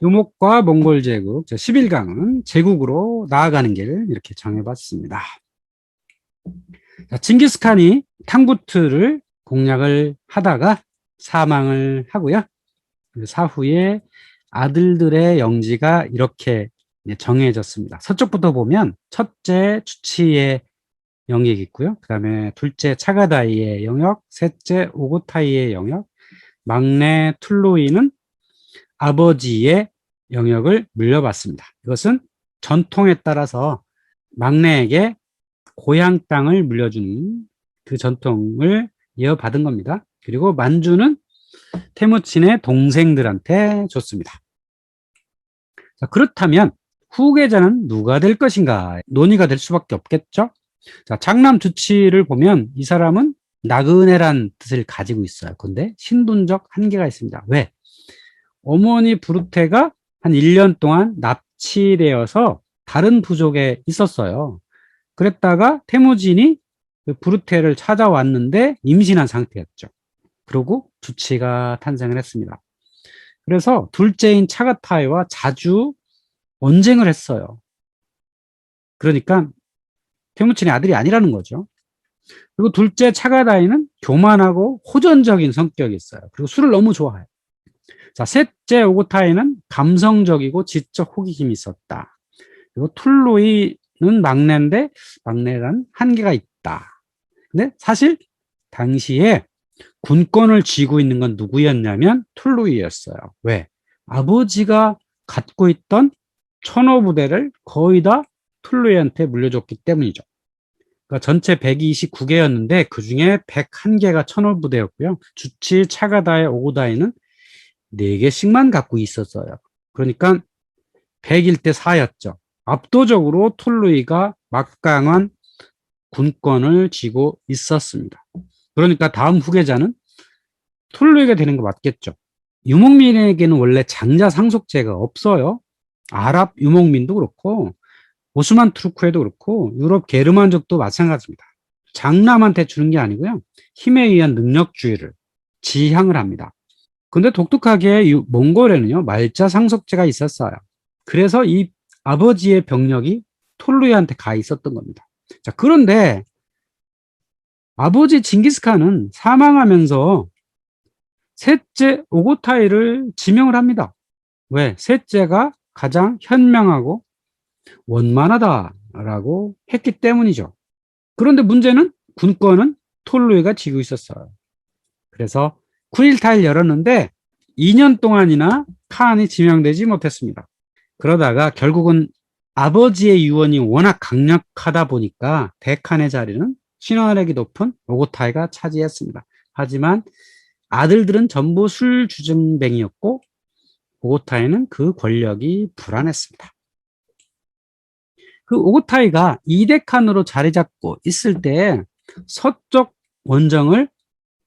유목과 몽골 제국 11강은 제국으로 나아가는 길 이렇게 정해봤습니다. 자, 징기스칸이 탕부트를 공략을 하다가 사망을 하고요. 그 사후에 아들들의 영지가 이렇게 정해졌습니다. 서쪽부터 보면 첫째 주치의 영역이 있고요. 그 다음에 둘째 차가다이의 영역, 셋째 오고타이의 영역, 막내 툴로이는 아버지의 영역을 물려받습니다. 이것은 전통에 따라서 막내에게 고향 땅을 물려주는 그 전통을 이어받은 겁니다. 그리고 만주는 테무친의 동생들한테 줬습니다. 자, 그렇다면 후계자는 누가 될 것인가 논의가 될 수밖에 없겠죠. 자, 장남 주치를 보면 이 사람은 나그네란 뜻을 가지고 있어요. 근데 신분적 한계가 있습니다. 왜? 어머니 부르테가 한 1년 동안 납치되어서 다른 부족에 있었어요. 그랬다가 태무진이 그 부르테를 찾아왔는데 임신한 상태였죠. 그리고 주치가 탄생을 했습니다. 그래서 둘째인 차가타이와 자주 언쟁을 했어요. 그러니까 태무친의 아들이 아니라는 거죠. 그리고 둘째 차가다이는 교만하고 호전적인 성격이 있어요. 그리고 술을 너무 좋아해요. 자, 셋째 오고타이는 감성적이고 지적 호기심이 있었다. 그리고 툴로이는 막내인데 막내란 한계가 있다. 근데 사실 당시에 군권을 쥐고 있는 건 누구였냐면 툴로이였어요. 왜? 아버지가 갖고 있던 천호 부대를 거의 다 툴로이한테 물려줬기 때문이죠. 그러니까 전체 129개였는데 그 중에 101개가 천호 부대였고요. 주치, 차가다의 오고다이는 4개씩만 갖고 있었어요. 그러니까 101대 4였죠. 압도적으로 툴루이가 막강한 군권을 쥐고 있었습니다. 그러니까 다음 후계자는 툴루이가 되는 거 맞겠죠. 유목민에게는 원래 장자 상속제가 없어요. 아랍 유목민도 그렇고 오스만 투르크에도 그렇고 유럽 게르만족도 마찬가지입니다. 장남한테 주는 게 아니고요. 힘에 의한 능력주의를 지향을 합니다. 근데 독특하게 몽골에는요, 말자 상속제가 있었어요. 그래서 이 아버지의 병력이 톨루이한테 가 있었던 겁니다. 자, 그런데 아버지 징기스칸은 사망하면서 셋째 오고타이를 지명을 합니다. 왜? 셋째가 가장 현명하고 원만하다라고 했기 때문이죠. 그런데 문제는 군권은 톨루이가 지고 있었어요. 그래서 9일4일 열었는데 2년 동안이나 칸이 지명되지 못했습니다. 그러다가 결국은 아버지의 유언이 워낙 강력하다 보니까 대칸의 자리는 신화력이 높은 오고타이가 차지했습니다. 하지만 아들들은 전부 술주증뱅이였고 오고타이는 그 권력이 불안했습니다. 그 오고타이가 이대칸으로 자리 잡고 있을 때 서쪽 원정을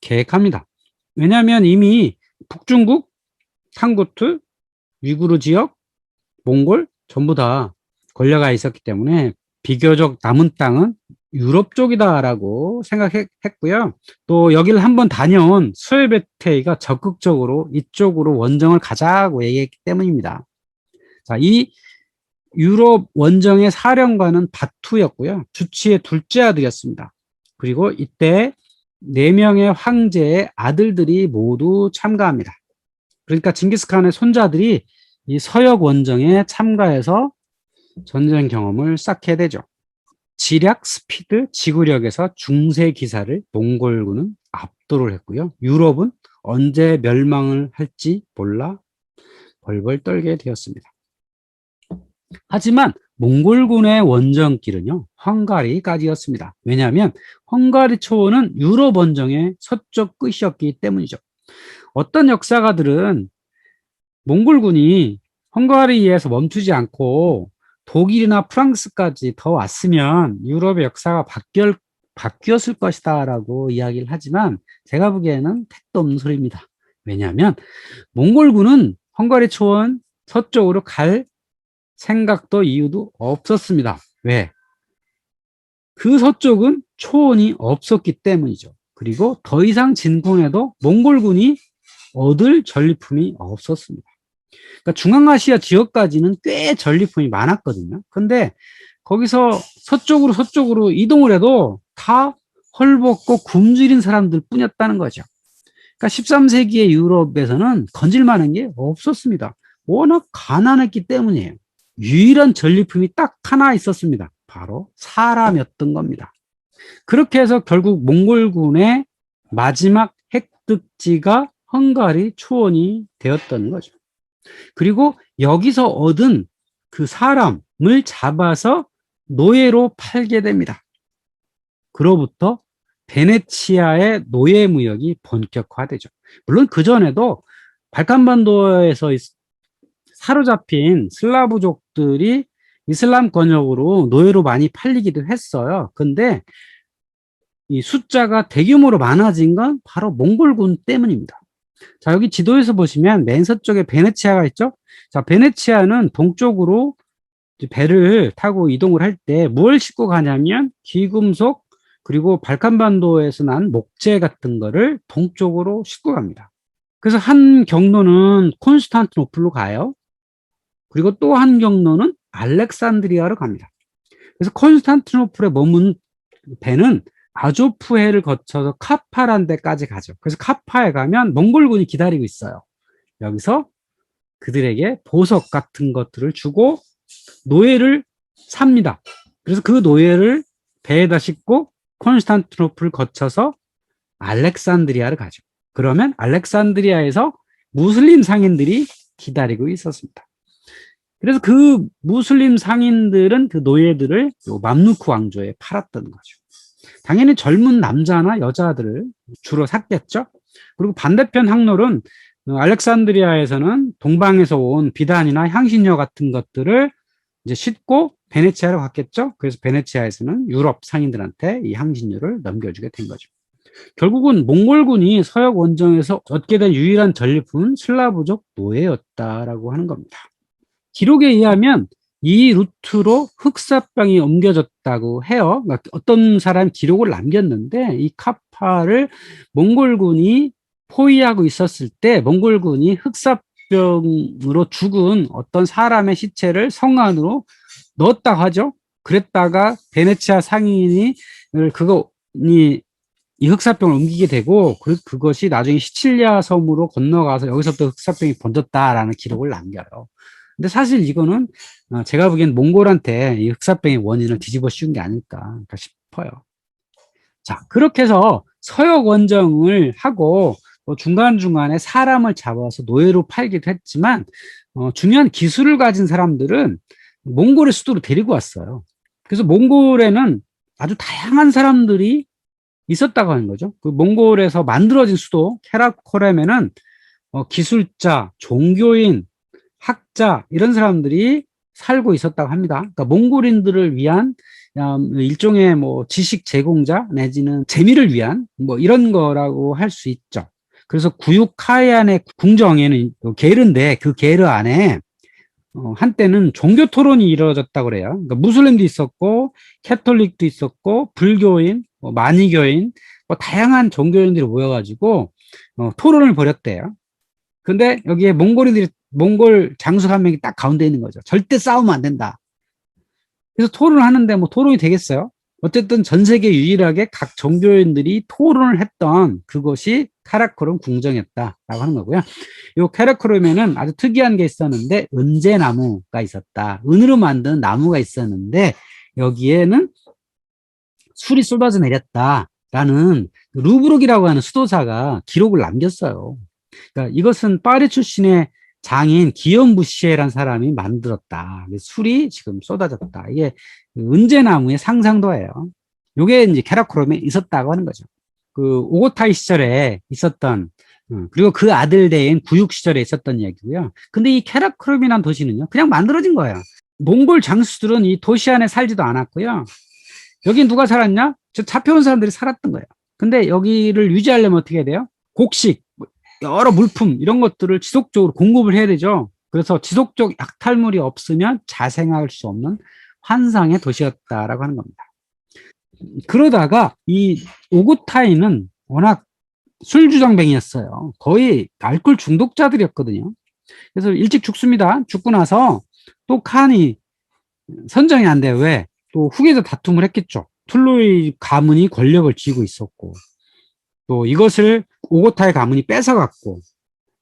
계획합니다. 왜냐하면 이미 북중국, 탕구트, 위구르 지역, 몽골 전부 다 권려가 있었기 때문에 비교적 남은 땅은 유럽 쪽이다라고 생각했고요. 또 여기를 한번 다녀온 스웨베테이가 적극적으로 이쪽으로 원정을 가자고 얘기했기 때문입니다. 자, 이 유럽 원정의 사령관은 바투였고요. 주치의 둘째 아들이었습니다. 그리고 이때 네 명의 황제의 아들들이 모두 참가합니다. 그러니까 징기스칸의 손자들이 이 서역 원정에 참가해서 전쟁 경험을 쌓게 되죠. 지략, 스피드, 지구력에서 중세 기사를 몽골군은 압도를 했고요. 유럽은 언제 멸망을 할지 몰라 벌벌 떨게 되었습니다. 하지만 몽골군의 원정길은요, 헝가리까지였습니다. 왜냐하면 헝가리 초원은 유럽 원정의 서쪽 끝이었기 때문이죠. 어떤 역사가들은 몽골군이 헝가리에서 멈추지 않고 독일이나 프랑스까지 더 왔으면 유럽의 역사가 바뀌었, 바뀌었을 것이다 라고 이야기를 하지만 제가 보기에는 택도 없는 소리입니다. 왜냐하면 몽골군은 헝가리 초원 서쪽으로 갈 생각도 이유도 없었습니다. 왜? 그 서쪽은 초원이 없었기 때문이죠. 그리고 더 이상 진군해도 몽골군이 얻을 전리품이 없었습니다. 그러니까 중앙아시아 지역까지는 꽤 전리품이 많았거든요. 근데 거기서 서쪽으로 서쪽으로 이동을 해도 다 헐벗고 굶주린 사람들 뿐이었다는 거죠. 그러니까 13세기의 유럽에서는 건질만한 게 없었습니다. 워낙 가난했기 때문이에요. 유일한 전리품이 딱 하나 있었습니다. 바로 사람이었던 겁니다. 그렇게 해서 결국 몽골군의 마지막 획득지가 헝가리 초원이 되었던 거죠. 그리고 여기서 얻은 그 사람을 잡아서 노예로 팔게 됩니다. 그로부터 베네치아의 노예 무역이 본격화되죠. 물론 그 전에도 발칸반도에서 사로잡힌 슬라브족들이 이슬람 권역으로 노예로 많이 팔리기도 했어요. 근데 이 숫자가 대규모로 많아진 건 바로 몽골군 때문입니다. 자, 여기 지도에서 보시면 맨 서쪽에 베네치아가 있죠? 자, 베네치아는 동쪽으로 배를 타고 이동을 할 때 무엇을 싣고 가냐면 귀금속 그리고 발칸반도에서 난 목재 같은 거를 동쪽으로 싣고 갑니다. 그래서 한 경로는 콘스탄티노플로 가요. 그리고 또 한 경로는 알렉산드리아로 갑니다. 그래서 콘스탄티노플에 머문 배는 아조프해를 거쳐서 카파란 데까지 가죠. 그래서 카파에 가면 몽골군이 기다리고 있어요. 여기서 그들에게 보석 같은 것들을 주고 노예를 삽니다. 그래서 그 노예를 배에다 싣고 콘스탄티노플을 거쳐서 알렉산드리아를 가죠. 그러면 알렉산드리아에서 무슬림 상인들이 기다리고 있었습니다. 그래서 그 무슬림 상인들은 그 노예들을 맘누크 왕조에 팔았던 거죠. 당연히 젊은 남자나 여자들을 주로 샀겠죠. 그리고 반대편 항로는 알렉산드리아에서는 동방에서 온 비단이나 향신료 같은 것들을 이제 싣고 베네치아로 갔겠죠. 그래서 베네치아에서는 유럽 상인들한테 이 향신료를 넘겨주게 된 거죠. 결국은 몽골군이 서역 원정에서 얻게 된 유일한 전리품은 슬라브족 노예였다라고 하는 겁니다. 기록에 의하면 이 루트로 흑사병이 옮겨졌다고 해요. 그러니까 어떤 사람 기록을 남겼는데 이 카파를 몽골군이 포위하고 있었을 때 몽골군이 흑사병으로 죽은 어떤 사람의 시체를 성 안으로 넣었다고 하죠. 그랬다가 베네치아 상인이 그거이 이 흑사병을 옮기게 되고 그, 그것이 나중에 시칠리아 섬으로 건너가서 여기서부터 흑사병이 번졌다라는 기록을 남겨요. 근데 사실 이거는 어, 제가 보기엔 몽골한테 이 흑사병의 원인을 뒤집어 씌운 게 아닐까 싶어요. 자, 그렇게 해서 서역 원정을 하고 뭐 중간중간에 사람을 잡아서 노예로 팔기도 했지만 어, 중요한 기술을 가진 사람들은 몽골의 수도로 데리고 왔어요. 그래서 몽골에는 아주 다양한 사람들이 있었다고 하는 거죠. 그 몽골에서 만들어진 수도 케라코렘에는 어, 기술자, 종교인, 학자 이런 사람들이 살고 있었다고 합니다. 그러니까 몽골인들을 위한 음, 일종의 뭐 지식 제공자 내지는 재미를 위한 뭐 이런 거라고 할 수 있죠. 그래서 구육하얀의 궁정에는 게르인데 그 게르 안에 어, 한때는 종교 토론이 이루어졌다고 그래요. 그러니까 무슬림도 있었고, 캐톨릭도 있었고, 불교인, 뭐 만이교인, 뭐 다양한 종교인들이 모여가지고 어, 토론을 벌였대요. 근데 여기에 몽골인들이 몽골 장수 한 명이 딱 가운데 있는 거죠. 절대 싸우면 안 된다. 그래서 토론을 하는데 뭐 토론이 되겠어요? 어쨌든 전 세계 유일하게 각 종교인들이 토론을 했던 그것이 카라코름 궁정이었다라고 하는 거고요. 이 카라코름에는 아주 특이한 게 있었는데 은제나무가 있었다. 은으로 만든 나무가 있었는데 여기에는 술이 쏟아져 내렸다라는 루브룩이라고 하는 수도사가 기록을 남겼어요. 그러니까 이것은 파리 출신의 장인 기욤 부시에란 사람이 만들었다. 술이 지금 쏟아졌다. 이게 은제나무의 상상도예요. 요게 이제 케라코롬에 있었다고 하는 거죠. 그 오고타이 시절에 있었던 음, 그리고 그 아들 대인 구육 시절에 있었던 이야기고요. 근데 이 케라크롬이라는 도시는요, 그냥 만들어진 거예요. 몽골 장수들은 이 도시 안에 살지도 않았고요. 여기 누가 살았냐? 저 잡혀온 사람들이 살았던 거예요. 근데 여기를 유지하려면 어떻게 해야 돼요? 곡식, 뭐 여러 물품 이런 것들을 지속적으로 공급을 해야 되죠. 그래서 지속적 약탈물이 없으면 자생할 수 없는 환상의 도시였다라고 하는 겁니다. 그러다가 이 오구타이는 워낙 술주정뱅이였어요. 거의 알코올 중독자들이었거든요. 그래서 일찍 죽습니다. 죽고 나서 또 칸이 선정이 안 돼요. 왜? 또 후계자 다툼을 했겠죠. 툴로이 가문이 권력을 쥐고 있었고 또 이것을 오고타의 가문이 뺏어갔고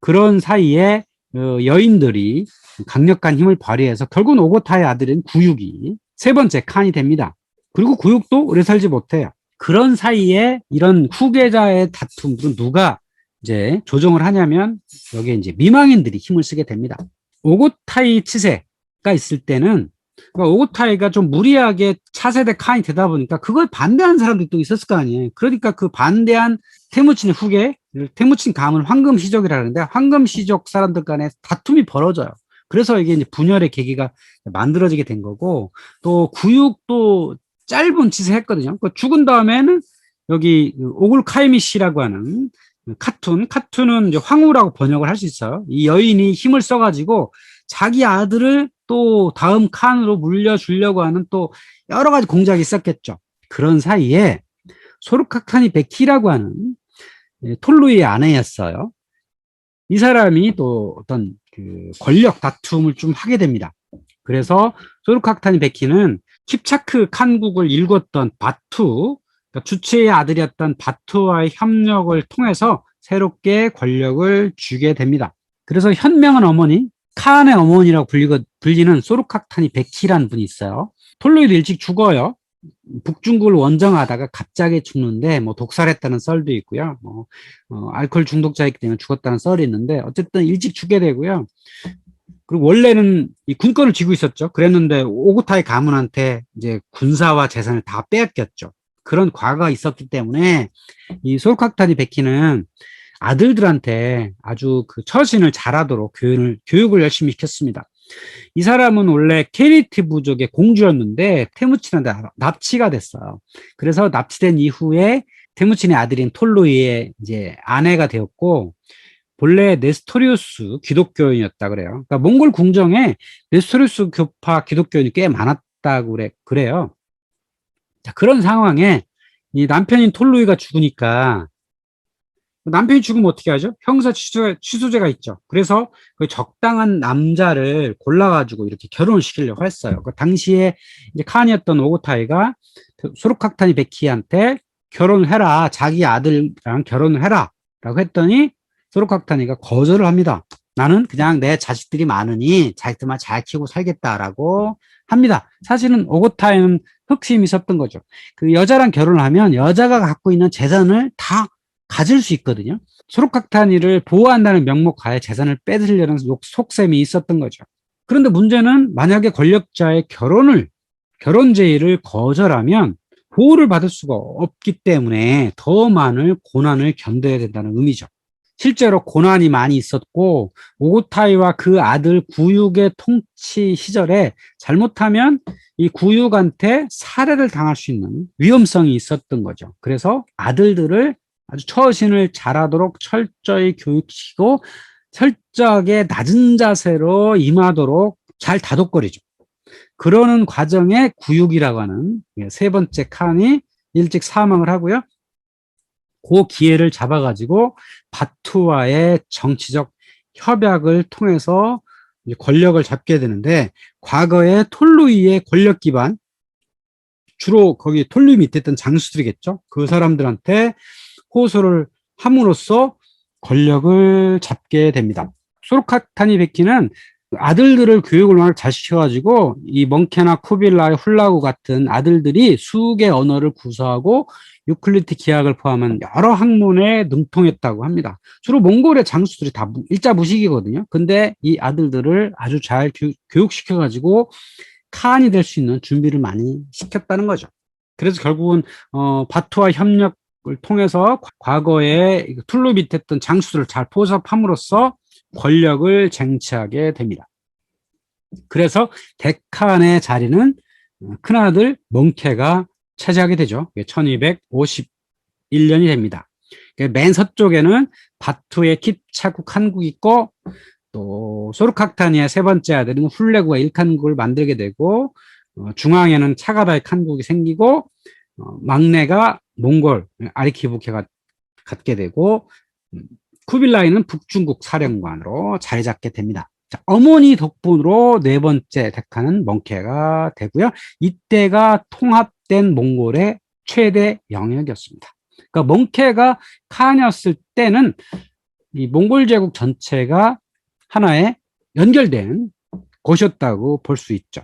그런 사이에 어, 여인들이 강력한 힘을 발휘해서 결국은 오고타의 아들인 구육이 세 번째 칸이 됩니다. 그리고 구육도 오래 살지 못해요. 그런 사이에 이런 후계자의 다툼들은 누가 이제 조정을 하냐면 여기에 이제 미망인들이 힘을 쓰게 됩니다. 오고타이 치세가 있을 때는 그러니까 오고타이가 좀 무리하게 차세대 칸이 되다 보니까 그걸 반대하는 사람들이 또 있었을 거 아니에요. 그러니까 그 반대한 태무친의 후계, 태무친 가문 황금 시족이라 하는데 황금 시족 사람들 간에 다툼이 벌어져요. 그래서 이게 이제 분열의 계기가 만들어지게 된 거고 또 구육도 짧은 짓을 했거든요. 그 죽은 다음에는 여기 오굴 카이미 씨라고 하는 카툰, 카툰은 이제 황후라고 번역을 할 수 있어요. 이 여인이 힘을 써가지고 자기 아들을 또 다음 칸으로 물려주려고 하는 또 여러 가지 공작이 있었겠죠. 그런 사이에 소르카칸이 베키라고 하는 예, 톨루이의 아내였어요. 이 사람이 또 어떤 그 권력 다툼을 좀 하게 됩니다. 그래서 소르카칸이 베키는 킵차크 칸국을 일궜던 바투, 그러니까 주체의 아들이었던 바투와의 협력을 통해서 새롭게 권력을 주게 됩니다. 그래서 현명한 어머니, 카안의 어머니라고 불리거, 불리는 소르카탄이 베키라는 분이 있어요. 톨로이도 일찍 죽어요. 북중국을 원정하다가 갑자기 죽는데 뭐 독살했다는 썰도 있고요. 뭐 어, 알코올 중독자이기 때문에 죽었다는 썰이 있는데 어쨌든 일찍 죽게 되고요. 그리고 원래는 이 군권을 쥐고 있었죠. 그랬는데 오구타의 가문한테 이제 군사와 재산을 다 빼앗겼죠. 그런 과거가 있었기 때문에 이 솔칵타니 베키는 아들들한테 아주 그 처신을 잘하도록 교육을, 교육을 열심히 시켰습니다. 이 사람은 원래 케리티 부족의 공주였는데 테무친한테 납치가 됐어요. 그래서 납치된 이후에 테무친의 아들인 톨로이의 이제 아내가 되었고 본래 네스토리우스 기독교인이었다 그래요. 그러니까 몽골 궁정에 네스토리우스 교파 기독교인이 꽤 많았다고 그래, 그래요. 자, 그런 상황에 이 남편인 톨로이가 죽으니까 남편이 죽으면 어떻게 하죠? 형사 취소, 취소제가 있죠. 그래서 그 적당한 남자를 골라가지고 이렇게 결혼을 시키려고 했어요. 그 당시에 이제 칸이었던 오고타이가 소르카타니 베키한테 결혼을 해라. 자기 아들랑 결혼을 해라. 라고 했더니 소르카타니가 거절을 합니다. 나는 그냥 내 자식들이 많으니 자식들만 잘 키우고 살겠다라고 합니다. 사실은 오고타이는 흑심이 있었던 거죠. 그 여자랑 결혼을 하면 여자가 갖고 있는 재산을 다 가질 수 있거든요. 소록각탄이를 보호한다는 명목 하에 재산을 뺏으려는 속셈이 있었던 거죠. 그런데 문제는 만약에 권력자의 결혼을 결혼 제의를 거절하면 보호를 받을 수가 없기 때문에 더 많은 고난을 견뎌야 된다는 의미죠. 실제로 고난이 많이 있었고 오고타이와 그 아들 구육의 통치 시절에 잘못하면 이 구육한테 살해를 당할 수 있는 위험성이 있었던 거죠. 그래서 아들들을 아주 처신을 잘하도록 철저히 교육시키고 철저하게 낮은 자세로 임하도록 잘 다독거리죠. 그러는 과정에 구육이라고 하는 세 번째 칸이 일찍 사망을 하고요. 그 기회를 잡아가지고 바투와의 정치적 협약을 통해서 권력을 잡게 되는데 과거에 톨루이의 권력 기반 주로 거기 톨루이 밑에 있던 장수들이겠죠. 그 사람들한테 호소를 함으로써 권력을 잡게 됩니다. 소르카타니 베키는 아들들을 교육을 워낙 잘 시켜가지고 이 멍케나 쿠빌라, 훌라구 같은 아들들이 수개 언어를 구사하고 유클리트 기하학을 포함한 여러 학문에 능통했다고 합니다. 주로 몽골의 장수들이 다 일자 무식이거든요. 근데 이 아들들을 아주 잘 교육시켜가지고 카안이 될 수 있는 준비를 많이 시켰다는 거죠. 그래서 결국은 어, 바투와 협력 을 통해서 과거에 밑에 있던 장수들을 잘 포섭함으로써 권력을 쟁취하게 됩니다. 그래서 데칸의 자리는 큰아들 몽케가 차지하게 되죠. 1251년이 됩니다. 맨 서쪽에는 바투의 킵차국 한국이 있고 또 소르카타니의 세 번째 아들은 훌레구가 일칸국을 만들게 되고 어, 중앙에는 차가다의 칸국이 생기고 어, 막내가 몽골 아리키부케가 갖게 되고 음, 쿠빌라이는 북중국 사령관으로 자리 잡게 됩니다. 자, 어머니 덕분으로 네 번째 택하는 멍케가 되고요. 이때가 통합된 몽골의 최대 영역이었습니다. 그러니까 멍케가 칸이었을 때는 이 몽골 제국 전체가 하나의 연결된 곳이었다고 볼 수 있죠.